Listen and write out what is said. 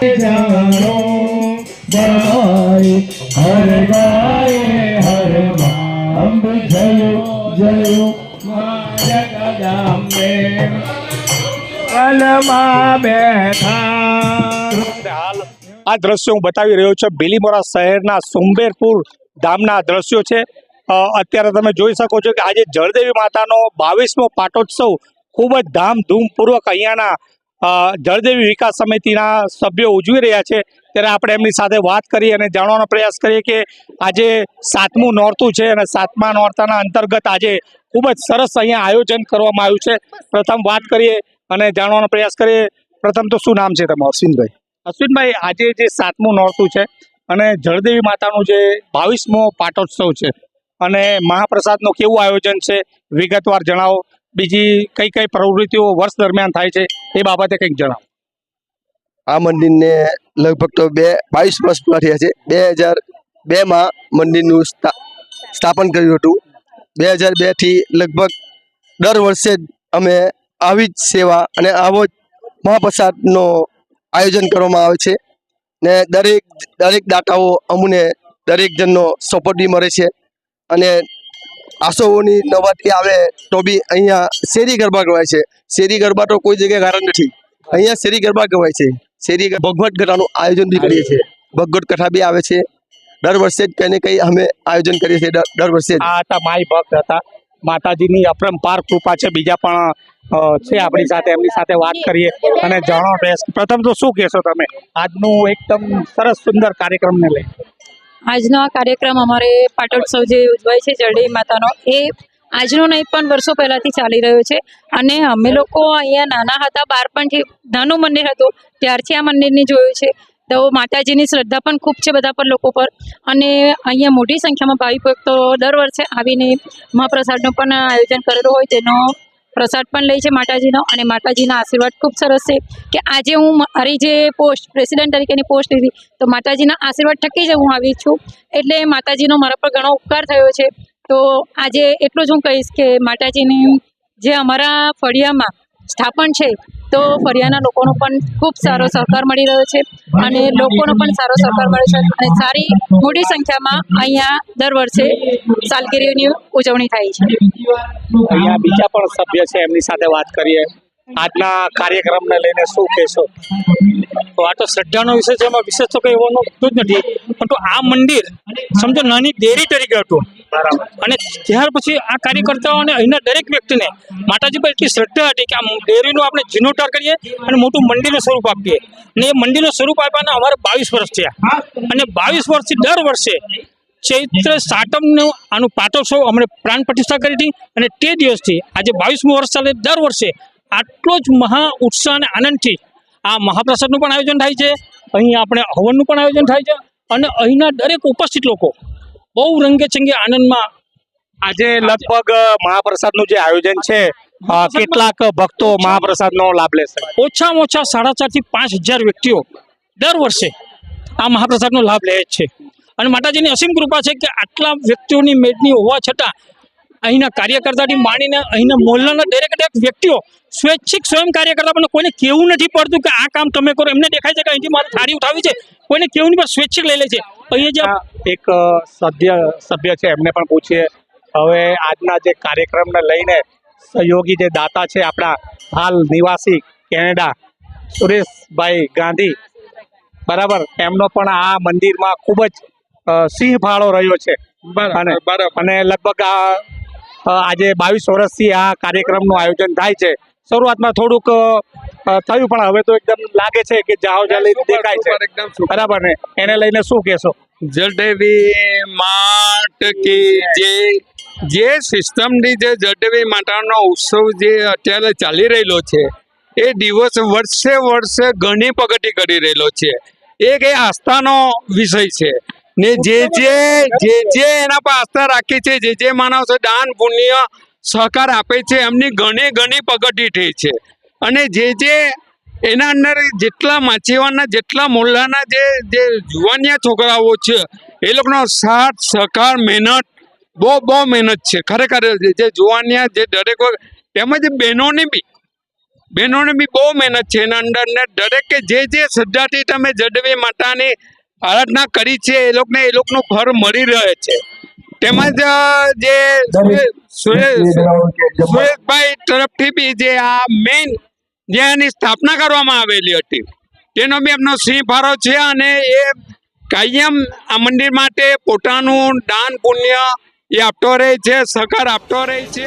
હર આ દ્રશ્યો હું બતાવી રહ્યો છું. બિલીમોરા શહેરના સુંબેરપુર ધામના દ્રશ્યો છે. અત્યારે તમે જોઈ શકો છો કે આજે જળદેવી માતાનો બાવીસમો પાટોત્સવ ખૂબ જ ધામધૂમપૂર્વક અહીંયાના જળદેવી વિકાસ સમિતિના સભ્યો ઉજવી રહ્યા છે. ત્યારે આપણે એમની સાથે વાત કરી અને જાણવાનો પ્રયાસ કરીએ કે આજે સાતમું નોરતું છે અને સાતમા નોરતાના અંતર્ગત આજે ખૂબ જ સરસ અહીંયા આયોજન કરવામાં આવ્યું છે. પ્રથમ વાત કરીએ અને જાણવાનો પ્રયાસ કરીએ. પ્રથમ તો શું નામ છે તમારું? અશ્વિનભાઈ. અશ્વિનભાઈ આજે જે સાતમું નોરતું છે અને જળદેવી માતાનું જે બાવીસમો પાટોત્સવ છે અને મહાપ્રસાદનું કેવું આયોજન છે વિગતવાર જણાવો. બીજી કઈ કઈ પ્રવૃત્તિઓ વર્ષ દરમિયાન થાય છે એ બાબતે કંઈક જણાવો. આ મંદિરને લગભગ તો બે બાવીસ વર્ષ પૂરા થયા છે. બે હજાર બેમાં મંદિરનું સ્થા- સ્થાપન કર્યું હતું. બે હજાર બેથી લગભગ દર વર્ષે અમે આવી જ સેવા અને આવો જ મહાપ્રસાદનો આયોજન કરવામાં આવે છે ને દરેક દરેક દાતાઓ અમને દરેક જણનો સપોર્ટ બી મળે છે. અને આસોઓની નવરાત્રી આવે તો બી અહીંયા શેરી ગરબા ગવાય છે. શેરી ગરબા તો કોઈ જગ્યાએ કારણ નથી. અહીંયા શેરી ગરબા ગવાય છે. શેરી ભગવત કથાનું આયોજન બી કરીએ છીએ. ભગવત કથા બી આવે છે. દર વર્ષે જ કંઈ ને કંઈ અમે આયોજન કરીએ છીએ. દર વર્ષે આ હતા માય ભક્ત હતા. માતાજીની અપરંપાર કૃપા છે. બીજા પણ છે આપણી સાથે. એમની સાથે વાત કરીએ અને જાણો પ્રયાસ પ્રથમ તો શું કહેશો તમે? આજનું એકદમ સરસ, સુંદર કાર્યક્રમને લઈ. આજનો આ કાર્યક્રમ અમારે પાટોત્સવ જે ઉજવાય છે જરદેવી માતાનો, એ આજનો નહીં, પણ વર્ષો પહેલાંથી ચાલી રહ્યો છે. અને અમે લોકો અહીંયા નાના હતા, બાળપણથી નાનું મંદિર હતું, ત્યારથી આ મંદિરની જોયું છે. તો માતાજીની શ્રદ્ધા પણ ખૂબ છે બધા પર, લોકો પર. અને અહીંયા મોટી સંખ્યામાં ભાવિ ભક્તો દર વર્ષે આવીને મહાપ્રસાદનું પણ આયોજન કરેલું હોય, તેનો પ્રસાદ પણ લે છે માતાજીનો અને માતાજીના આશીર્વાદ ખૂબ સરસ છે કે આજે હું મારી જે પોસ્ટ, પ્રેસિડેન્ટ તરીકેની પોસ્ટ લીધી, તો માતાજીના આશીર્વાદ થકી જ હું આવી છું. એટલે માતાજીનો મારા પર ઘણો ઉપકાર થયો છે. તો આજે એટલું જ હું કહીશ કે માતાજીની જે અમારા ફળિયામાં સ્થાપન છે, તો ફરિયાના લોકોનો પણ ખૂબ સારો સહકાર મળી રહ્યો છે અને લોકોનો પણ સારો સહકાર મળે છે અને સારી મોટી સંખ્યામાં અહીંયા દર વર્ષે સાલગીરીની ઉજવણી થાય છે. અહીંયા બીજા પણ સભ્ય છે, એમની સાથે વાત કરીએ. આજના કાર્યક્રમને લઈને શું કહેશો? તો આ તો શ્રદ્ધાનો વિષય છે એમાં વિશેષ તો કંઈ હતું જ નથી. પરંતુ આ મંદિર સમજો નાની ડેરી તરીકે હતું. અને ત્યાર પછી આ કાર્યકર્તાઓ અને અહીંના દરેક વ્યક્તિને માતાજી પર એટલી શ્રદ્ધા હતી કે આ ડેરીનું આપણે જીર્ણોદ્ધાર કરીએ અને મોટું મંદિરનું સ્વરૂપ આપીએ. અને એ મંદિરનું સ્વરૂપ આપવાના અમારે બાવીસ વર્ષ થયા. અને બાવીસ વર્ષથી દર વર્ષે ચૈત્ર સાતમનું આનું પાટોત્સવ અમને પ્રાણ પ્રતિષ્ઠા કરી હતી. અને તે દિવસથી આજે બાવીસમું વર્ષ ચાલે દર વર્ષે આટલો જ મહા ઉત્સાહ અને આનંદથી આ મહાપ્રસાદનું પણ આયોજન થાય છે. અહીં આપણે હવનનું પણ આયોજન થાય છે અને અહીંના દરેક ઉપસ્થિત લોકો બહુ રંગે ચંગે આનંદમાં આજે લગભગ મહાપ્રસાદનું જે આયોજન છે કેટલાક ભક્તો મહાપ્રસાદનો લાભ લેશે. ઓછામાં ઓછા સાડા ચારથી પાંચ હજાર વ્યક્તિઓ દર વર્ષે આ મહાપ્રસાદનો લાભ લે છે. અને માતાજીની અસીમ કૃપા છે કે આટલા વ્યક્તિઓની મેદની હોવા છતાં અહીંના કાર્યકર્તાથી માંડીને અહીંના મોહલ્લાના દરેક દરેક વ્યક્તિઓ સ્વૈચ્છિક સ્વયં કાર્યકર્તા પણ કોઈને કેવું નથી પડતું કે આ કામ તમે કરો. એમને દેખાય છે કે અહીંથી મારે થાળી ઉઠાવી છે. કોઈને કેવું નહીં પણ સ્વૈચ્છિક લઈ લે છે. અહીંયા જે આ એક સભ્ય સભ્ય છે એમને પણ પૂછીએ. હવે આજના જે કાર્યક્રમને લઈને સહયોગી જે દાતા છે આપણા હાલ નિવાસી કેનેડા સુરેશભાઈ ગાંધી બરાબર એમનો પણ આ મંદિરમાં ખૂબ જ સિંહ ફાળો રહ્યો છે. અને અને લગભગ આ આજે બાવીસ વર્ષથી આ કાર્યક્રમનું આયોજન થાય છે. શરૂઆતમાં થોડુંક થયું પણ હવે તો એકદમ લાગે છે કે જાઓ જાલી દેખાય છે. બરાબર ને? એને લઈને શું કહેશો? જળદેવી માટ કે જે જે સિસ્ટમની જે જળદેવી માટાનો ઉત્સવ જે અત્યારે ચાલી રહેલો છે એ દિવસ વર્ષે વર્ષે ઘણી પ્રગતિ કરી રહેલો છે. એક એ આસ્થાનો વિષય છે. ને જે જે જે જે એના પર આસ્થા રાખે છે જે જે માણસો દાન પુણ્ય સહકાર આપે છે એમની ઘણી ઘણી પ્રગતિ થઈ છે. અને જે જે એના અંદર જેટલા માછીવાના જેટલા મોલ્લાના જે જે જુવાનિયા છોકરાઓ છે એ લોકોનો સાથ સહકાર મહેનત બહુ બહુ મહેનત છે. ખરેખર જે- જુવાનિયા જે દરેક તેમજ બહેનોની બી બહેનોની બી બહુ મહેનત છે. એના અંદર દરેકે જે જે શ્રદ્ધાથી તમે જડવી માતાની આરાધના કરી છે એ લોકોને એ લોકોનું ઘર મળી રહે છે. તેમજ જે સુરે- સુરેશ સુરેશભાઈ તરફથી બી જે આ મેઇન જે એની સ્થાપના કરવામાં આવેલી હતી તેનો બી એમનો સિંહ ફાળો છે અને એ કાયમ આ મંદિર માટે પોતાનું દાન પુણ્ય એ આપતો રહે છે સહકાર આપતો રહે છે.